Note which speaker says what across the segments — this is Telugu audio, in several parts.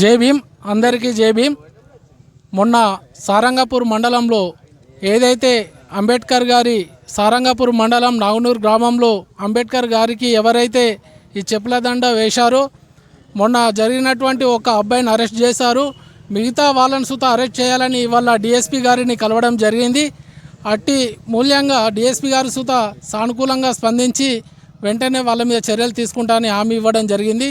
Speaker 1: జై భీమ్. అందరికీ జై భీమ్. మొన్న సారంగపూర్ మండలంలో ఏదైతే అంబేద్కర్ గారి సారంగపూర్ మండలం నాగునూరు గ్రామంలో అంబేద్కర్ గారికి ఎవరైతే ఈ చెప్పుల దండ వేశారో మొన్న జరిగినటువంటి ఒక అబ్బాయిని అరెస్ట్ చేశారు. మిగతా వాళ్ళని సుత అరెస్ట్ చేయాలని ఇవాళ డిఎస్పి గారిని కలవడం జరిగింది. అట్టి మూల్యంగా డిఎస్పి గారు సుత సానుకూలంగా స్పందించి వెంటనే వాళ్ళ మీద చర్యలు తీసుకుంటామని హామీ ఇవ్వడం జరిగింది.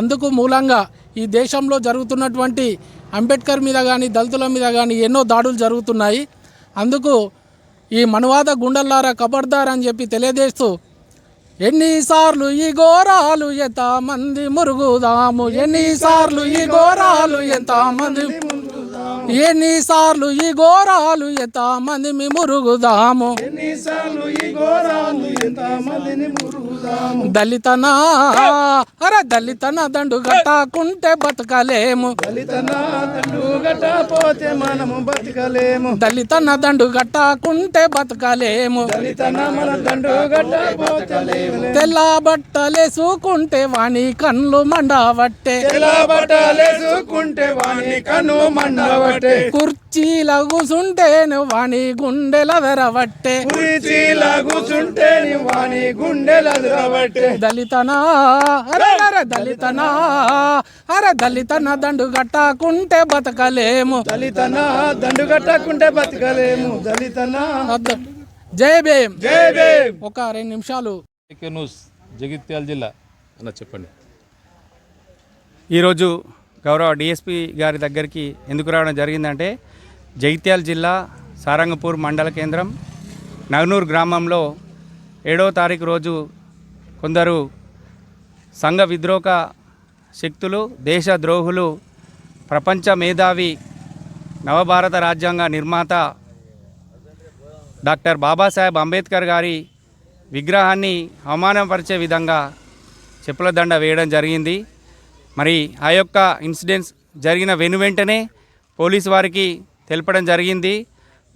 Speaker 1: అందుకు మూలంగా ఈ దేశంలో జరుగుతున్నటువంటి అంబేద్కర్ మీద కానీ దళితుల మీద కానీ ఎన్నో దాడులు జరుగుతున్నాయి. అందుకు ఈ మనువాద గుండల్లారా కబర్దార్ అని చెప్పి తెలియజేస్తూ ఎన్నిసార్లు ఈ ఘోరాలు ఎంత మంది మురుగుదాము? ఎన్నిసార్లు ఈ ఘోరాలు ఎంత మంది ఎన్నిసార్లు ఈ ఘోరాలు ఎంత మంది మీ మురుగుదాము?
Speaker 2: ఎన్నిసార్లు ఈ ఘోరాలు ఎంత మందిని మురుగు
Speaker 1: దళితనా? అరే దళితన దండు గట్టాకుంటే బతకలేము.
Speaker 2: దళితన దండు గట్టపోతే మనము బతకలేము.
Speaker 1: దళితన దండు గట్టాకుంటే బతకలేము.
Speaker 2: దళితన మన దండు గట్టపోతే
Speaker 1: తెల్ల బట్టలేసుకుంటే వాణి కళ్ళు మండవట్టే.
Speaker 2: బట్టలేసుకుంటే వాణి కన్ను మండవట్టే.
Speaker 1: కుర్చీల కూసుంటే వాణి గుండెల వెరవట్టే.
Speaker 2: కురిచీలా నీ వాణి గుండెలు
Speaker 1: దళితనా? అరే అరే దళితనా? అరే దళితన? దండు గట్టాకుంటే బతకలేము.
Speaker 2: దళితన? దండు కట్టకుంటే బతకలేము. దళితన?
Speaker 1: జై భీమ్.
Speaker 2: జై భీమ్.
Speaker 1: ఒక రెండు నిమిషాలు.
Speaker 3: న్యూస్ జగిత్యాల జిల్లా.
Speaker 4: అన్న చెప్పండి.
Speaker 5: ఈరోజు గౌరవ డిఎస్పి గారి దగ్గరికి ఎందుకు రావడం జరిగిందంటే జగిత్యాల జిల్లా సారంగపూర్ మండల కేంద్రం నగనూరు గ్రామంలో ఏడవ తారీఖు రోజు కొందరు సంఘ విద్రోహ శక్తులు దేశ ద్రోహులు ప్రపంచ మేధావి నవభారత రాజ్యాంగ నిర్మాత డాక్టర్ బాబాసాహెబ్ అంబేద్కర్ గారి విగ్రహాన్ని అవమానపరిచే విధంగా చెప్పుల దండ వేయడం జరిగింది. మరి ఆ యొక్క ఇన్సిడెంట్స్ జరిగిన వెను వెంటనే పోలీసు వారికి తెలపడం జరిగింది.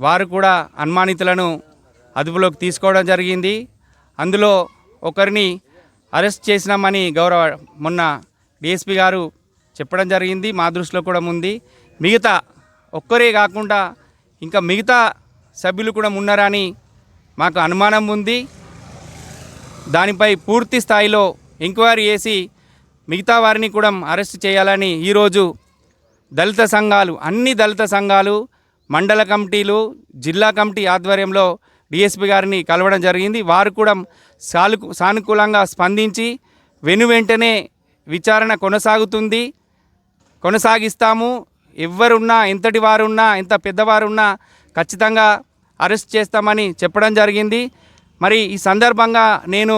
Speaker 5: వారు కూడా అనుమానితులను అదుపులోకి తీసుకోవడం జరిగింది. అందులో ఒకరిని అరెస్ట్ చేసినామని గౌరవ మొన్న డిఎస్పి గారు చెప్పడం జరిగింది మా దృష్టిలో కూడా ఉంది. మిగతా ఒక్కరే కాకుండా ఇంకా మిగతా సభ్యులు కూడా ఉన్నారని మాకు అనుమానం ఉంది. దానిపై పూర్తి స్థాయిలో ఎంక్వైరీ చేసి మిగతా వారిని కూడా అరెస్ట్ చేయాలని ఈరోజు దళిత సంఘాలు అన్ని దళిత సంఘాలు మండల కమిటీలు జిల్లా కమిటీ ఆధ్వర్యంలో డిఎస్పి గారిని కలవడం జరిగింది. వారు కూడా సాలు సానుకూలంగా స్పందించి వెను వెంటనే విచారణ కొనసాగుతుంది. కొనసాగిస్తాము. ఎవరున్నా ఎంతటి వారున్నా ఎంత పెద్దవారున్నా ఖచ్చితంగా అరెస్ట్ చేస్తామని చెప్పడం జరిగింది. మరి ఈ సందర్భంగా నేను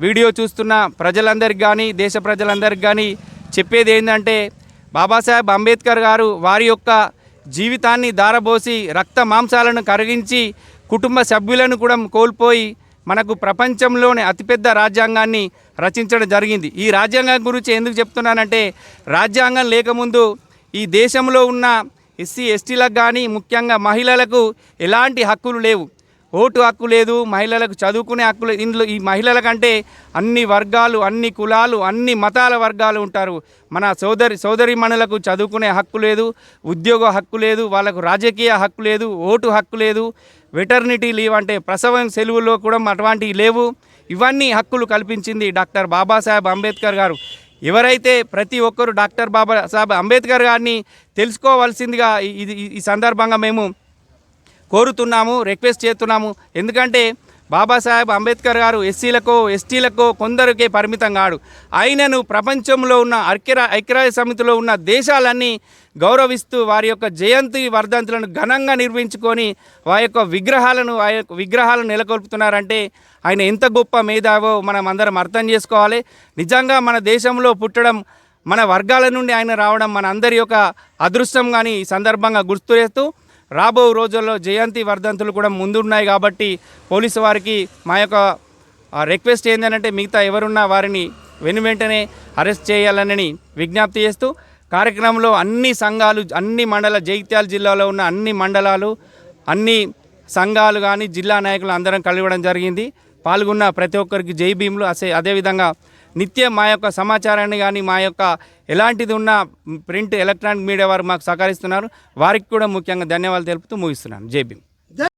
Speaker 5: వీడియో చూస్తున్న ప్రజలందరికీ కానీ దేశ ప్రజలందరికీ కానీ చెప్పేది ఏంటంటే బాబాసాహెబ్ అంబేద్కర్ గారు వారి యొక్క జీవితాన్ని దారబోసి రక్త మాంసాలను కరిగించి కుటుంబ సభ్యులను కూడా కోల్పోయి మనకు ప్రపంచంలోనే అతిపెద్ద రాజ్యాంగాన్ని రచించడం జరిగింది. ఈ రాజ్యాంగం గురించి ఎందుకు చెప్తున్నానంటే రాజ్యాంగం లేకముందు ఈ దేశంలో ఉన్న ఎస్సీ ఎస్టీలకు కానీ ముఖ్యంగా మహిళలకు ఎలాంటి హక్కులు లేవు. ఓటు హక్కు లేదు మహిళలకు చదువుకునే హక్కు లేదు. ఇందులో ఈ మహిళల కంటే అన్ని వర్గాలు అన్ని కులాలు అన్ని మతాల వర్గాలు ఉంటారు. మన సోదరి సోదరిమణులకు చదువుకునే హక్కు లేదు ఉద్యోగ హక్కు లేదు వాళ్ళకు రాజకీయ హక్కు లేదు ఓటు హక్కు లేదు. వెటర్నిటీ లీవ్ అంటే ప్రసవం సెలవుల్లో కూడా అటువంటివి లేవు. ఇవన్నీ హక్కులు కల్పించింది డాక్టర్ బాబాసాహెబ్ అంబేద్కర్ గారు. ఎవరైతే ప్రతి ఒక్కరు డాక్టర్ బాబాసాహెబ్ అంబేద్కర్ గారిని తెలుసుకోవాల్సిందిగా ఇది ఈ సందర్భంగా మేము కోరుతున్నాము రిక్వెస్ట్ చేస్తున్నాము. ఎందుకంటే బాబాసాహెబ్ అంబేద్కర్ గారు ఎస్సీలకో ఎస్టీలకో కొందరికే పరిమితం కాడు. ఆయనను ప్రపంచంలో ఉన్న ఐక్యరా ఐక్యరాజ్య సమితిలో ఉన్న దేశాలన్నీ గౌరవిస్తూ వారి యొక్క జయంతి వర్ధంతులను ఘనంగా నిర్వహించుకొని వారి యొక్క విగ్రహాలను ఆ యొక్క విగ్రహాలను నెలకొల్పుతున్నారంటే ఆయన ఎంత గొప్ప మేధావో మనం అందరం అర్థం చేసుకోవాలి. నిజంగా మన దేశంలో పుట్టడం మన వర్గాల నుండి ఆయన రావడం మన అందరి యొక్క అదృష్టం కానీ ఈ సందర్భంగా గుర్తు చేస్తూ రాబో రోజుల్లో జయంతి వర్ధంతులు కూడా ముందున్నాయి కాబట్టి పోలీసు వారికి మా యొక్క రిక్వెస్ట్ ఏంటంటే మిగతా ఎవరున్నా వారిని వెను వెంటనే అరెస్ట్ చేయాలని విజ్ఞప్తి చేస్తూ కార్యక్రమంలో అన్ని సంఘాలు అన్ని మండల జగిత్యాల జిల్లాలో ఉన్న అన్ని మండలాలు అన్ని సంఘాలు కానీ జిల్లా నాయకులు అందరం కలవడం జరిగింది. పాల్గొన్న ప్రతి ఒక్కరికి జై భీములు. అసే అదేవిధంగా నిత్యం మా యొక్క సమాచారాన్ని కానీ మా యొక్క ఎలాంటిది ఉన్న ప్రింట్ ఎలక్ట్రానిక్ మీడియా వారు మాకు సహకరిస్తున్నారు. వారికి కూడా ముఖ్యంగా ధన్యవాదాలు తెలుపుతూ ముగిస్తున్నాను. జేబీ